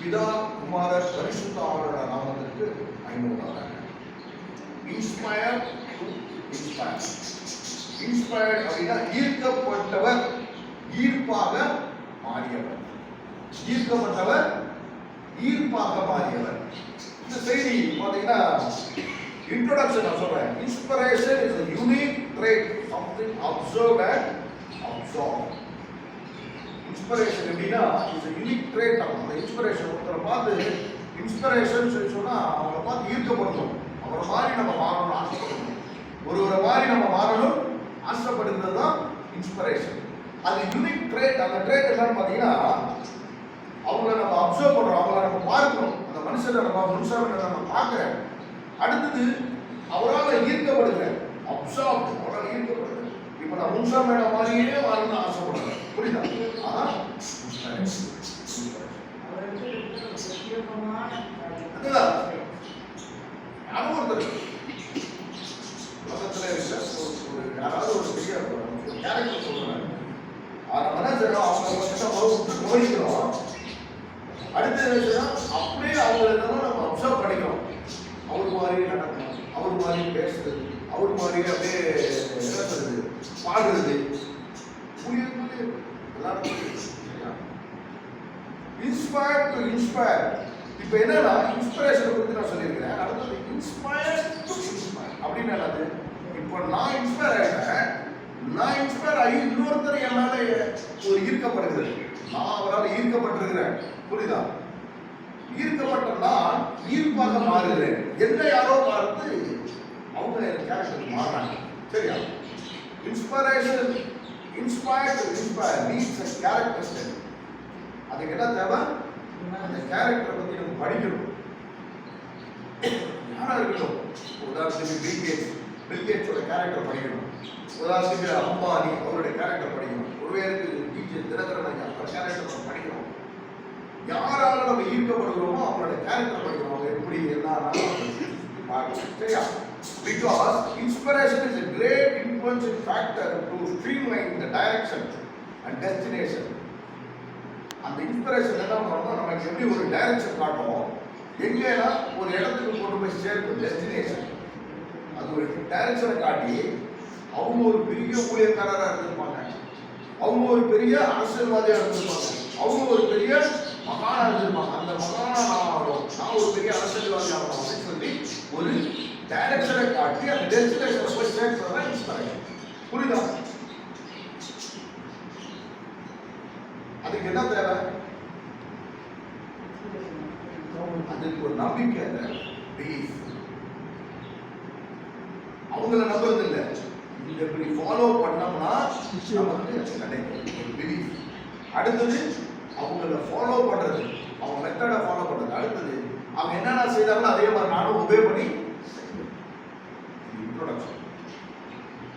பிதா குமார பரிசுத்த அவரோட நாமத்திற்கு ஐநூறு இன்ஸ்பயர் இன்ஸ்பயர் இன்ஸ்பயர்ட் அப்படின்னா ஈர்க்கப்பட்டவர் ஈர்ப்பாக மாறியவர். ஈர்க்கப்பட்டவர் ஈர்ப்பாக மாறியவர். இந்த செய்தி பார்த்தீங்கன்னா இன்ட்ரோடக்ஷன் நான் சொல்றேன். Inspiration is unique trait something observe and observe inspiration எப்படின்னா இஸ் யூனிக் ட்ரேட் ஆகும் அந்த இன்ஸ்பிரேஷன் ஒருத்தரை பார்த்து இன்ஸ்பிரேஷன் சொல்லி சொன்னால் அவரை பார்த்து ஈர்க்கப்படுத்தணும் அவரை மாதிரி நம்ம மாறணும்னு ஆசைப்படணும் ஒருவரை மாதிரி நம்ம மாறணும் ஆசைப்படுகிறது தான் இன்ஸ்பிரேஷன் அது யூனிக் ட்ரேட் அந்த ட்ரேட் என்னன்னு பார்த்தீங்கன்னா அவங்கள நம்ம அப்சர்வ் பண்ணுறோம் அவங்கள நம்ம பார்க்கணும். அந்த மனுஷனை நம்ம மனுஷனை நம்ம பார்க்குறேன். அடுத்தது அவரால் ஈர்க்கப்படுகிறேன். அப்சர்வ் அவரால் ஈர்க்கப்படுகிறேன். இப்போ நான் முன்சா மேடம் மாதிரியே வாழணும்னு ஆசைப்படுறேன். புரியுதா அதான் ஒரு அதுதான். உலகத்துல இருக்கிற ஒரு- யாராவது ஒரு பெரிய கேரக்டர் சொல்றாங்க அதை மனசில் அவங்க வந்து கவனிக்கிறோம் அடுத்து என்ன அப்படியே அவங்க என்னன்னா நம்ம அப்சர்வ் பண்ணிக்கிறோம் அவர் மாதிரி நடக்கணும் அவர் மாதிரியே பேசுறது அவர் மாதிரியே அப்படியே என்ன சொல்றது பாடுறது புரியுது புரியுது எல்லாருக்கும் சரியா? இன்ஸ்பயர் டு இன்ஸ்பயர் இப்போ என்னன்னா இன்ஸ்பிரேஷன் பற்றி நான் சொல்லியிருக்கிறேன். அடுத்தது இன்ஸ்பயர் டு இன்ஸ்பயர் அப்படின்னு என்னது? இப்போ நான் இன்ஸ்பயர் ஆகிட்டேன் நான் இன்ஸ்பயர் ஆகி இன்னொருத்தர் என்னால் ஒரு ஈர்க்கப்படுகிறது. நான் அவரால் ஈர்க்கப்பட்டிருக்கிறேன். புரியுதா? ஈர்க்கப்பட்ட நான் ஈர்ப்பாக மாறுகிறேன். என்ன யாரோ பார்த்து அவங்க என் கேரக்டர் மாறாங்க சரியா? Inspiration inspired inspire needs a character study அதுக்கு என்ன தேவை அந்த கேரக்டரை பற்றி நம்ம படிக்கணும். யாராக இருக்கட்டும் உதாரணத்துக்கு பில் பில்கேட்ஸோட கேரக்டர் படிக்கணும். உதாரணத்துக்கு அம்பானி அவருடைய கேரக்டர் படிக்கணும். ஒருவேருக்கு டீச்சர் தினகரன் ஐயா அவர் கேரக்டர் நம்ம படிக்கணும். யாரால நம்ம ஈர்க்கப்படுகிறோமோ அவங்களோட கேரக்டர் படிக்கணும். அவங்க எப்படி என்ன பார்க்கணும். சரியா? Because inspiration is a great influencing factor to streamline the direction and destination. அந்த இன்ஸ்பிரேஷன் என்ன பண்ணணும் நமக்கு எப்படி ஒரு டைரக்ஷன் காட்டும் எங்கேனா ஒரு இடத்துக்கு கொண்டு போய் சேர்க்கும் டெஸ்டினேஷன் அது ஒரு டைரக்ஷனை காட்டி அவங்க ஒரு பெரிய ஊழியக்காரராக இருந்திருப்பாங்க. அவங்க ஒரு பெரிய அரசியல்வாதியாக இருந்திருப்பாங்க. அவங்க ஒரு பெரிய மகானாக இருந்திருப்பாங்க. அந்த மகானா நான் ஆகணும் நான் ஒரு பெரிய அரசியல்வாதி ஆகணும் அப்படின்னு சொல்லி ஒரு டைரக்ஷனை காட்டி அந்த டெஸ்டினேஷனை போய் சேர்க்கிறது இன்ஸ்பிரேஷன் புரியுதா? அதுக்கு என்ன தேவை? அதுக்கு ஒரு நம்பிக்கை தேவை. அவங்கள நம்புறது இல்லை இந்த இப்படி ஃபாலோ பண்ணோம்னா நமக்கு கிடைக்கும். பிலீஃப் அடுத்தது அவங்கள ஃபாலோ பண்றது. அவங்க மெத்தடை ஃபாலோ பண்றது. அடுத்தது அவங்க என்னென்ன செய்தாங்களோ அதே மாதிரி நானும் ஒபே பண்ணி இன்ட்ரோடக்ஷன்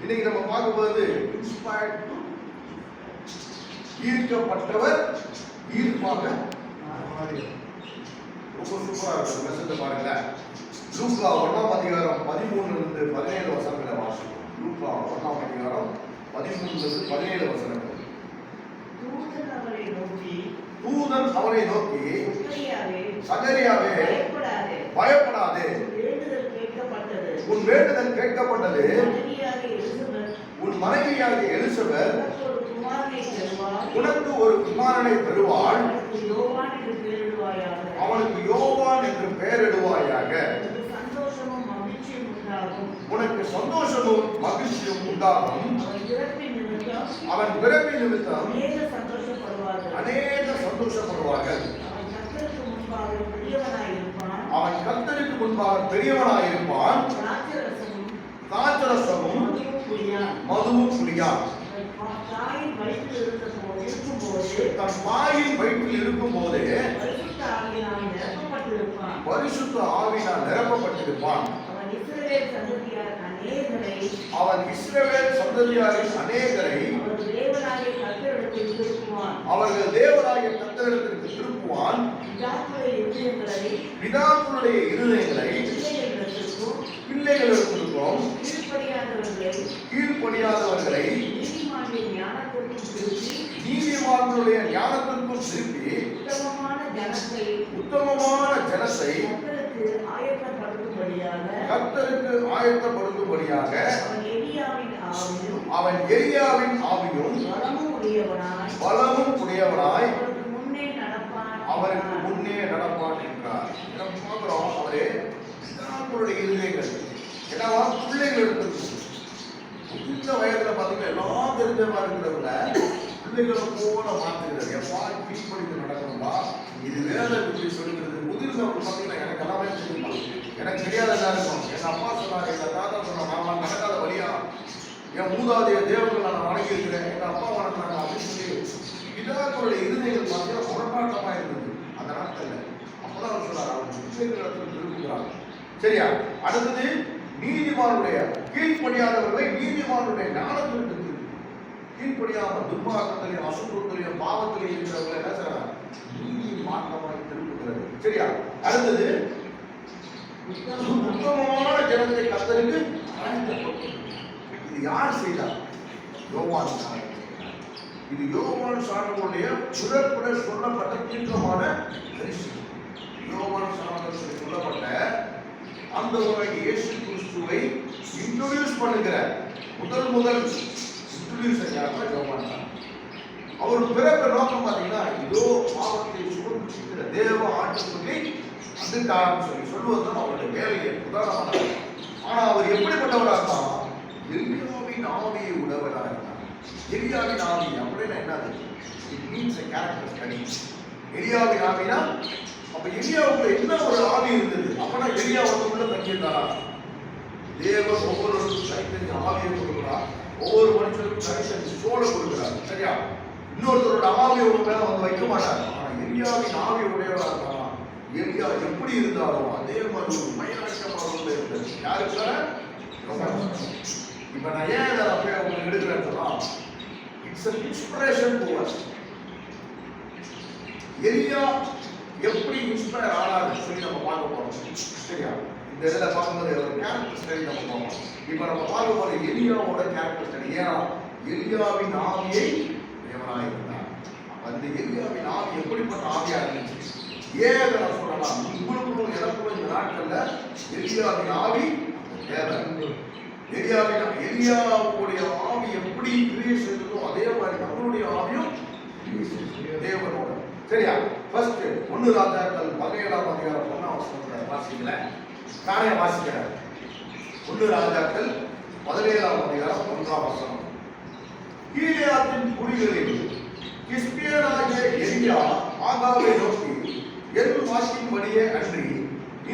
இன்னைக்கு நம்ம பார்க்க போகிறது இன்ஸ்பயர்ட் டு ஈர்க்கப்பட்டவர் ஈர்ப்பாக. ரொம்ப சூப்பரா இருக்கு. மெசேஜ் பாருங்களேன். லூக்கா ஒன்றாம் அதிகாரம் பதிமூணுல இருந்து பதினேழு வசனங்களை வாசிக்கும் லூக்கா ஒன்றாம் அதிகாரம் பதிமூணுல இருந்து பதினேழு வசனங்கள். தூதன் அவரை நோக்கி தூதன் அவனை நோக்கி "சகரியாவே, சகரியாவே பயப்படாதே பயப்படாதே உன் வேண்டுதல் கேட்கப்பட்டது உன் வேண்டுதல் கேட்கப்பட்டது. உன் மனைவியாகிய எலிசபெத். உனக்கு ஒரு குமாரனை பெறுவாள். அவனுக்கு யோவான் என்று பெயரிடுவாயாக. உனக்கு சந்தோஷமும் மகிழ்ச்சியும் உண்டாகும். உனக்கு சந்தோஷமும் மகிழ்ச்சியும் உண்டாகும். அவன் பிறவி நிமித்தம் அநேக சந்தோஷப்படுவார்கள். அவன் கர்த்தருக்கு முன்பாக பெரியவனாயிருப்பான். திராட்சரசமும் தாச்சரசமும் மதுவும் குடியான் தன் தாயின் வயிற்றில் இருக்கும் போதே பரிசுத்த ஆவினால் நிரப்பப்பட்டிருப்பான். அவன் இஸ்ரவேல் சந்ததியாரின் அநேகரை அவர்கள் தேவராய கர்த்தரிடத்திற்கு திருப்புவான். பிதாக்களுடைய இருதயங்களை பிள்ளைகளுக்கும் கீழ்ப்படியாதவர்களை நீதிமான்களுடைய ஞானத்திற்கும் திருப்பி உத்தமமான ஜனத்தை கர்த்தருக்கு ஆயத்தப்படுத்தும்படியாக கர்த்தருக்கு ஆயத்தப்படுத்தும்படியாக அவன் எலியாவின் ஆவியும் அவன் எலியாவின் ஆவியும் பலமும் உடையவனாய் பலமும் உடையவனாய் அவருக்கு முன்னே நடப்பான் அவருக்கு முன்னே நடப்பான் என்றார். நம்ம பார்க்கிறோம் அவரே. நம்மளுடைய இருதயங்கள். என்னவா? பிள்ளைகள் இருக்கிறது இந்த வயதுல பாத்தீங்கன்னா எல்லாம் தெரிஞ்ச மாதிரி இருக்கிறவங்க பிள்ளைகளை போல மாத்துகிறது. எப்பா ஃபீல் பண்ணிட்டு நடக்கணும்பா இது வேலை இப்படி சொல்லிக்கிறது முதிர்ந்தவங்க பாத்தீங்கன்னா எனக்கு எல்லாமே தெரியுமா. எனக்கு தெரியாத என்ன இருக்கும் எங்க அப்பா சொன்னாங்க எங்க தாத்தா சொன்னாங்க நான் நடக்காத வழியா. என் மூதாதைய தேவர்கள் நான் வணங்கி இருக்கிறேன் எங்க அப்பா வணங்கினாங்க அப்படின்னு சொல்லி பிதாக்களுடைய இருதயங்கள் பார்த்தீங்கன்னா முரட்டாட்டமா இருந்தது. அந்த நாட்கள்ல. அப்பதான் அவர் சொன்னார் அவங்க பிள்ளைகளிடத்தில் விரும்புகிறாங்க சரியா? அடுத்தது நீதிமானுடைய கீழ்ப்படியாதவர்களை நீதிமானுடைய ஞானத்திற்கு திருப்பு. கீழ்ப்படியாம துர்மார்க்கத்திலையும் அசுத்தத்திலையும் பாவத்திலையும் இருக்கிறவங்க என்ன செய்யறாங்க நீதி மாற்றமாய் திருப்புகிறது சரியா? அடுத்தது உத்தமமான ஜனத்தை கத்தருக்கு இது யார் செய்தார் யோவான் இது யோவான் சாணமுடைய சுரப்புட சொல்லப்பட்ட தீர்க்கமான பரிசு. யோவான் சாணத்தில் சொல்லப்பட்ட அந்த ஒரு இயேசு கிறிஸ்துவை இன்ட்ரோடியூஸ் பண்ணுகிற முதல் முதல் இன்ட்ரோடியூஸ் யாருன்னா யோவான் அவர் பிறகு நோக்கம் பார்த்தீங்கன்னா இதோ பாவத்தை சுமந்துக்கிற தேவ ஆட்டுக்குள்ளே வந்துட்டார்னு சொல்லி சொல்லுவது தான் அவருடைய வேலையை உதாரணமாக. ஆனால் அவர் எப்படிப்பட்டவராக இருந்தா எலியாவின் ஆவியை உடவராக இருந்தார். எரியாவின் ஆவி அப்படின்னா என்னது? It means a character study எரியாவின் ஆவினா? அப்ப எலியாவுக்குள்ள என்ன ஒரு ஆவி இருந்தது? அப்பனா எரியா வந்து உள்ள தங்கியிருந்தாரா? தேவ ஒவ்வொரு சைத்தன்ய ஆவியை கொடுக்கிறார் ஒவ்வொரு மனுஷனுக்கும் கனெக்ஷன் சோழ கொடுக்குறாங்க சரியா இன்னொருத்தரோட ஆவியை உங்க மேல வந்து வைக்க மாட்டாங்க ஆனா எரியாவின் ஆவி உடையவரா இருந்தாரா எரியா எப்படி இருந்தாலும் அதே மாதிரி ஒரு மயனக்கமாக உள்ள இருந்தது யாருக்கு இப்ப நான் ஏன் இதை அப்படியே உங்களுக்கு எடுக்கிறேன்னு it's an inspiration to us எரியா எப்படி இன்ஸ்பயர் ஆனாரு சொல்லி நம்ம பார்க்க போறோம் சரியா இந்த இதில் பார்க்கும்போது ஒரு கேரக்டர் ஸ்டடி நம்ம பார்ப்போம். இப்போ நம்ம பார்க்க போகிற எலியாவோட கேரக்டர் ஸ்டடி ஏன்னா எலியாவின் ஆவியை தேவனாக இருந்தார். அப்ப அந்த எலியாவின் ஆவி எப்படிப்பட்ட ஆவியாக இருந்துச்சு? ஏன் அதை நான் சொல்லலாம்? உங்களுக்கும் எனக்கும் இந்த நாட்களில் எலியாவின் ஆவி தேவை. எலியாவின் எலியாவுடைய ஆவி எப்படி கிரியை செய்ததோ அதே மாதிரி நம்மளுடைய ஆவியும் தேவனோட. சரியா? ஃபர்ஸ்ட் ஒன்று ராஜாக்கள் பதினேழாம் அதிகாரம் ஒன்றாம் வருஷம் வாசிக்கல நானே வாசிக்கிறார். ஒன்று ராஜாக்கள் பதினேழாம் அதிகாரம் ஒன்றாம் வசனம். கீழேயாத்தின் குடிகளில் கிஸ்பியனாகிய எரியா ஆகாவை நோக்கி என் வாசிக்கும்படியே அன்றி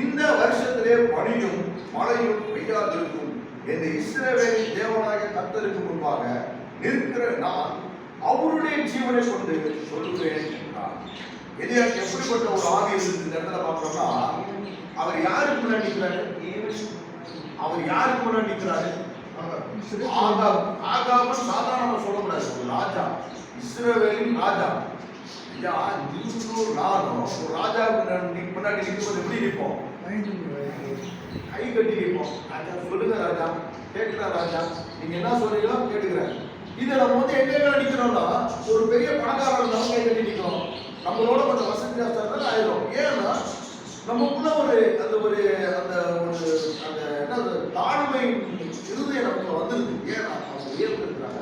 இந்த வருஷத்திலே பனியும் மழையும் பெய்யாதிருக்கும். என்று இஸ்ரவேலின் தேவனாகிய கத்தருக்கு முன்பாக நிற்கிற நான் அவருடைய ஜீவனை கொண்டு சொல்லுவேன் என்றார். எலியாக்கு எப்படிப்பட்ட ஒரு ஆவி இருந்து இந்த இடத்துல பார்த்தோம்னா அவர் யாரு முன்னாடி நிற்கிறாரு அவர் யாருக்கு முன்னாடி நிற்கிறாரு ஆகாப் ஆகாபன் சாதாரணமா சொல்லக்கூடாது. ஒரு ராஜா இஸ்ரவேலின் ராஜா. ஐயா நீங்களும் நானும் ஒரு ராஜாவுக்கு முன்னாடி முன்னாடி நிற்கும்போது எப்படி நிற்போம்? கை கட்டி நிற்போம். ராஜா சொல்லுங்க ராஜா. கேட்கிற ராஜா. நீங்க என்ன சொல்றீங்களோ கேட்டுக்கிறேன் இதை நம்ம வந்து எங்க நிற்கிறோம்னா ஒரு பெரிய பணக்காரர் நம்ம கை கட்டி நிற்கிறோம் நம்மளோட கொஞ்சம் வசதி ஜாஸ்தியா இருந்தாலும் ஆயிரும். ஏன்னா நமக்குள்ள ஒரு ஒரு அந்த ஒரு அந்த என்ன தாழ்மை இருதயம் நமக்கு வந்துருது. ஏன்னா அவங்க உயர்ந்திருக்கிறாங்க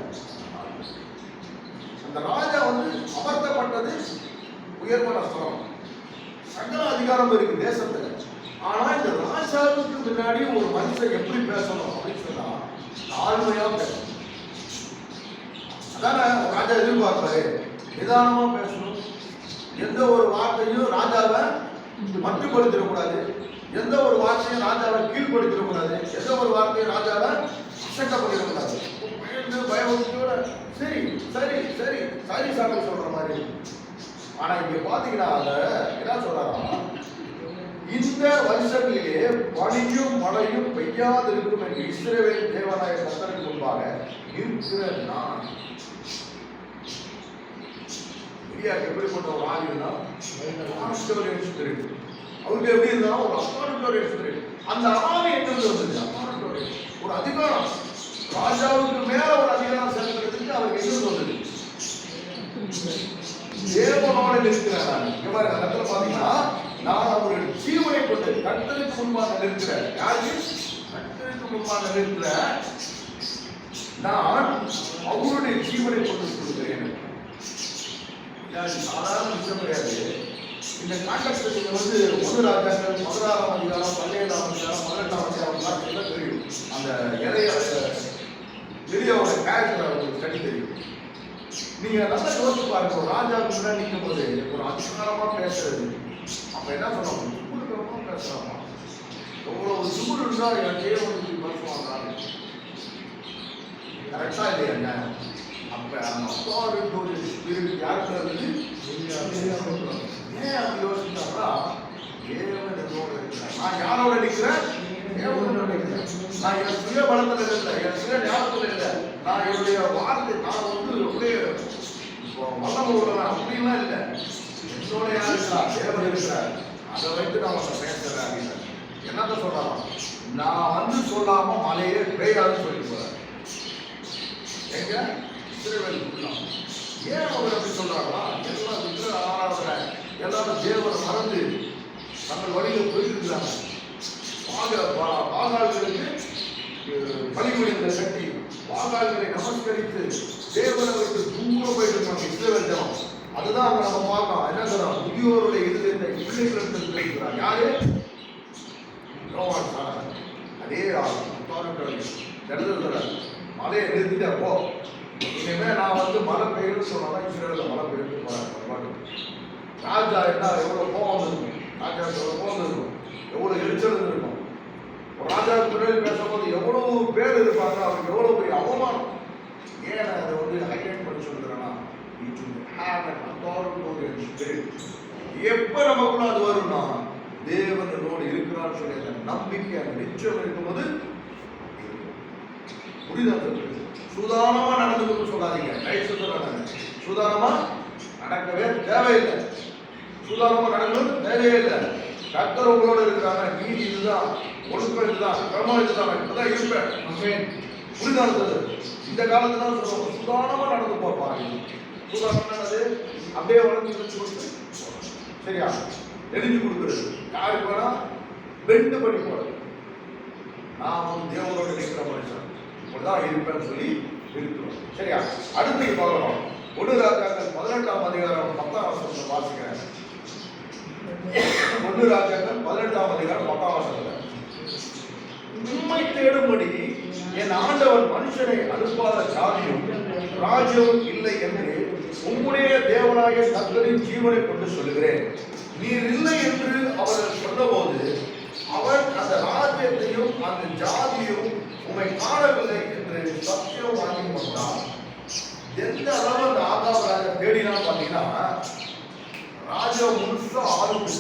அந்த ராஜா வந்து அமர்த்தப்பட்டது உயர்வான ஸ்தலம். சகல அதிகாரம் இருக்கு தேசத்துல. ஆனா இந்த ராஜாவுக்கு முன்னாடி ஒரு மனுஷன் எப்படி பேசணும் அப்படின்னு சொன்னா தாழ்மையா பேசணும். அதானே ராஜா எதிர்பார்ப்பாரு. நிதானமா பேசணும். எந்த ஒரு வார்த்தையும் ராஜாவை மட்டுப்படுத்திடக்கூடாது. எந்த ஒரு வார்த்தையும் ராஜாவை கூடாது எந்த ஒரு வார்த்தையும் ராஜாவை அசட்டப்படிடக்கூடாது பயந்து பயபக்தியோட சரி சரி சரி சரி சாமி சொல்ற மாதிரி. ஆனா இங்க பாத்தீங்கன்னா என்ன சொல்றாரா இந்த வருஷங்களிலே பனியும் மழையும் பெய்யாதிருக்கும் என்று இஸ்ரவேல் தேவனாய கர்த்தருக்கு முன்பாக இருக்கிற நான். இந்தியாவுக்கு எப்படிப்பட்ட ஒரு ஆவினா அத்தாரிட்டோரியன் ஸ்பிரிட் அவருக்கு எப்படி இருந்தாலும் ஒரு அத்தாரிட்டோரியன் ஸ்பிரிட் அந்த ஆவி எங்கிருந்து வந்தது அத்தாரிட்டோரியன் ஒரு அதிகாரம். ராஜாவுக்கு மேல ஒரு அதிகாரம் செலுத்துறதுக்கு அவருக்கு எங்கிருந்து வந்தது தேவனோடு இருக்கிறார். இங்க அந்த இடத்துல பாத்தீங்கன்னா நான் அவருடைய ஜீவனை கொண்டு கர்த்தருக்கு முன்பாக நிற்கிற யாரு? கர்த்தருக்கு முன்பாக நிற்கிற நான் அவருடைய ஜீவனை கொண்டு கொடுக்கிறேன் சாதாரண விஷயம் கிடையாது. இந்த காண்டக்ட் நீங்க வந்து ஒரு ராஜாக்கள் பதினாறாம் அதிகாரம் பதினேழாம் அதிகாரம் பதினெட்டாம் அதிகாரம் பார்த்தீங்கன்னா தெரியும். அந்த இலைய எளியோட கேரக்டர் அவங்களுக்கு ஸ்டடி தெரியும். நீங்க நல்லா யோசிச்சு பாருங்க ஒரு ராஜா முன்னாடி நிற்கும் போது ஒரு அதிகாரமா பேசுறது. அப்ப என்ன சொல்லுவாங்க? சுமுருக்கமா பேசுறாமா எவ்வளவு சுமுரு இருந்தா என் தேவனுக்கு பேசுவாங்க கரெக்டா இல்லையா நியாயம் அப்ப அந்த அப்பாவுடைய ஸ்பிரிட் யாருக்கு ஏன் அப்படி யோசிச்சாங்களா தேவன் என்னோட இருக்கிறார். நான் யாரோட நிற்கிறேன்? தேவனோட நிற்கிறேன். நான் என் சுய பலத்தில் இல்லை என் சுய ஞாபகத்தில் இல்லை. நான் என்னுடைய வார்த்தை நான் வந்து அப்படியே வல்லம் விடுறேன் அப்படின்லாம் இல்லை. என்னோட யார் இருக்கிறா தேவன் இருக்கிறார். அதை வைத்து நான் உங்களை பேசுறேன் அப்படின்னு. என்னத்த சொல்றாங்க நான் வந்து சொல்லாம மலையே பெய்யாது சொல்லி போறேன் எங்க? இஸ்ரவேல் ஏன் அவர் அப்படி சொல்றாங்களா எல்லாரும் தேவனை மறந்து தங்கள் வழியில் போயிருக்கிறாங்க இருக்கிறாங்க பாக பா- பாகால்களுக்கு நமஸ்கரித்து தேவனை வைத்து தூரம் போயிட்டு இருக்காங்க இஸ்ரவேல் ஜனம் அதுதான் அவங்க நம்ம பார்க்கலாம் என்ன சொல்றோம் முதியோருடைய இருதயத்தை பிள்ளைகளிடத்தில் இருக்கிறார் யாரு? அதே ஆள். எழுதுறாரு மலையை நிறுத்திட்டா போ. இனிமே நான் வந்து மழை பெய்யும்னு சொன்னா இஸ்ரேலில் மழை பெய்யும்னு போறாங்க ராஜா என்ன எவ்வளோ கோவம் இருக்கும் ராஜா எவ்வளோ கோவம் இருக்கும் எவ்வளோ எரிச்சல் இருக்கும் ஒரு ராஜாவுக்கு முன்னாடி பேசும்போது எவ்வளோ பேர் இருப்பாங்க? அவருக்கு எவ்வளோ பெரிய அவமானம். ஏன் அதை வந்து ஹைலைட் பண்ணி சொல்கிறேன்னா it will have an authoritarian spirit. எப்ப நமக்குள்ள அது வரும்னா தேவன் என்னோடு இருக்கிறான்னு சொல்லி அந்த நம்பிக்கை அந்த நிச்சயம் இருக்கும்போது புரியுதா சுதானமாக சூதானமா நடந்துக்கணும்னு சொல்லாதீங்க. ரைட் சொல்றாங்க சூதானமா நடக்கவே தேவையில்லை. சூதானமா நடக்கணும் தேவையே இல்லை. கர்த்தர் உங்களோட இருக்கிறாங்க நீதி இதுதான். ஒழுக்கம் இதுதான். கிரமம் இதுதான். இப்பதான் இருப்பேன். புரியுதா சொல்றது? இந்த காலத்துல தான் சொல்லுவாங்க சூதானமா நடந்து போப்பாங்க சூதானம் என்னது அப்படியே வளர்ந்து வச்சு கொடுத்து. சரியா? எழுதி கொடுக்குறது. யாருக்கு வேணா? பெண்டு பண்ணி போறது. நான் வந்து தேவனோட நிற்கிற மனுஷன். இப்படிதான் இருப்பேன்னு சொல்லி இருக்கிறோம் சரியா? அடுத்து பார்க்கலாம். ஒன்று ராஜாக்கள் பதினெட்டாம் அதிகாரம் பத்தாம் வருஷத்துல வாசிக்கிறேன். ஒன்று ராஜாக்கள் பதினெட்டாம் அதிகாரம் பத்தாம் வசனத்தில். உண்மை தேடும்படி என் ஆண்டவன் மனுஷனை அனுப்பாத சாதியும் ராஜ்யமும் இல்லை என்று உம்முடைய தேவனாய தங்களின் ஜீவனை கொண்டு சொல்லுகிறேன். நீர் இல்லை என்று அவர்கள் சொன்னபோது அவர் அந்த ராஜ்யத்தையும் அந்த ஜாதியும் உம்மை காணவில்லை என்று சத்தியம் வாங்கி கொண்டார் எந்த அளவு அந்த ஆகாப் ராஜா தேடினா பாத்தீங்கன்னா ராஜா முழுசா ஆளுக்கு